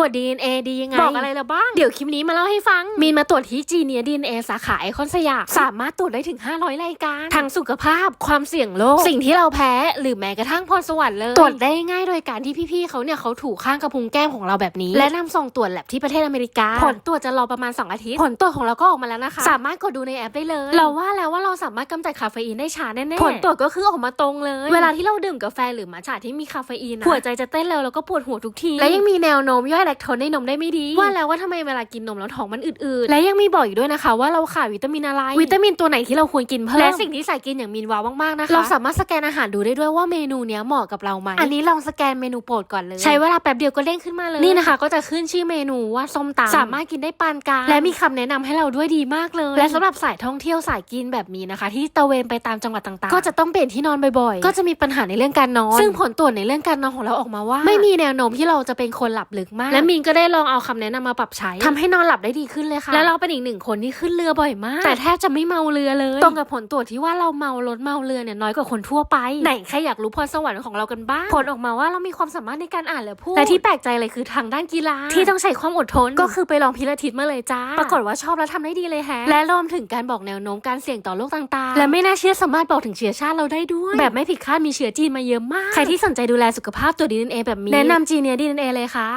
ตรวจ DNA ดียังไง บอกอะไรละบ้าง เดี๋ยวคลิปนี้มาเล่าให้ฟัง มีนมาตรวจที่จีเนียดีเอสาขาไอคอนสยามสามารถตรวจได้ถึง 500 รายการ ทั้งสุขภาพความเสี่ยงโรคสิ่งที่เราแพ้ หรือแม้กระทั่งพรสวรรค์เลยตรวจได้ง่ายโดยการที่พี่ๆเขาเนี่ยเขาถูกข้างกระพุ้งแก้มของเราแบบนี้ และนำส่งตรวจแลบที่ประเทศอเมริกา ผลตรวจจะรอประมาณ 2 อาทิตย์ ผลตรวจของเราก็ออกมาแล้วนะคะ สามารถกดดูในแอปได้เลย เราว่าแล้วว่าเราสามารถกำจัดคาเฟอีนได้ช้าแน่ๆผลตรวจก็คือออกมาตรงเลย เวลาที่เราดื่มกาแฟหรือมัทฉะที่มีคาเฟอีนนะหัวใจจะเต้นเร็วแล้วก็ปวดหัวทุกทีและยังมีแนวโน้มย่อยแลคโทนในนมได้ไม่ดี ว่าแล้วว่าทำไมเวลากินนมแล้วท้องมันอืดๆ และยังมีบอกอีกด้วยนะคะ ว่าเราขาดวิตามินอะไร วิตามินตัวไหนที่เราควรกินเพิ่ม และสิ่งที่ใส่กินอย่างมีนว้าวมากๆนะคะ เราสามารถสแกนอาหารดูได้ด้วยว่าเมนูเนี้ยเหมาะกับเราไหม อันนี้ลองสแกนเมนูโปรดก่อนเลย ใช้เวลาแป๊บเดียวก็เด้งขึ้นมาเลย นี่นะคะ ก็จะขึ้นชื่อเมนูว่าส้มตำสามารถกินได้ปานกลาง และมีคำแนะนำให้เราด้วยดีมากเลย และสำหรับสายท่องเที่ยวสายกินแบบนี้นะคะ ที่ตระเวนไปตามจังหวัดต่างๆ ก็จะต้องเปลี่ยนที่นอนบ่อยๆ ก็จะมีปัญหาในเรื่องการนอน ซึ่งผลตรวจในเรื่องการนอนของเราออกมาว่า ไม่มีแนวโน้มที่เราจะเป็นคนหลับลึกมากและมีนก็ได้ลองเอาคำแนะนำมาปรับใช้ทำให้นอนหลับได้ดีขึ้นเลยค่ะ และเราเป็นอีกหนึ่งคนที่ขึ้นเรือบ่อยมาก แต่แทบจะไม่เมาเรือเลยตรงกับผลตรวจที่ว่าเราเมารถเมาเรือเนี่ยน้อยกว่าคนทั่วไปไหนใครอยากรู้พรสวรรค์ของเรากันบ้างผลออกมาว่าเรามีความสามารถในการอ่านและพูดและที่แปลกใจเลยคือทางด้านกีฬาที่ต้องใช้ความอดทนก็คือไปลองพิลาทิสมาเลยจ้าปรากฏว่าชอบแล้วทำได้ดีเลยแฮะและรวมถึงการบอกแนวโน้มการเสี่ยงต่อโรคต่างๆ และไม่น่าเชื่อสามารถบอกถึงเชื้อชาติเราได้ด้วย แบบไม่ผิดคาดมีเชื้อจีนมาเยอะมาก ใครที่สนใจดูแลสุขภาพตัวดีเอ็นเอแบบนี้แนะนำจีเนียดีเอ็นเอเลยค่ะ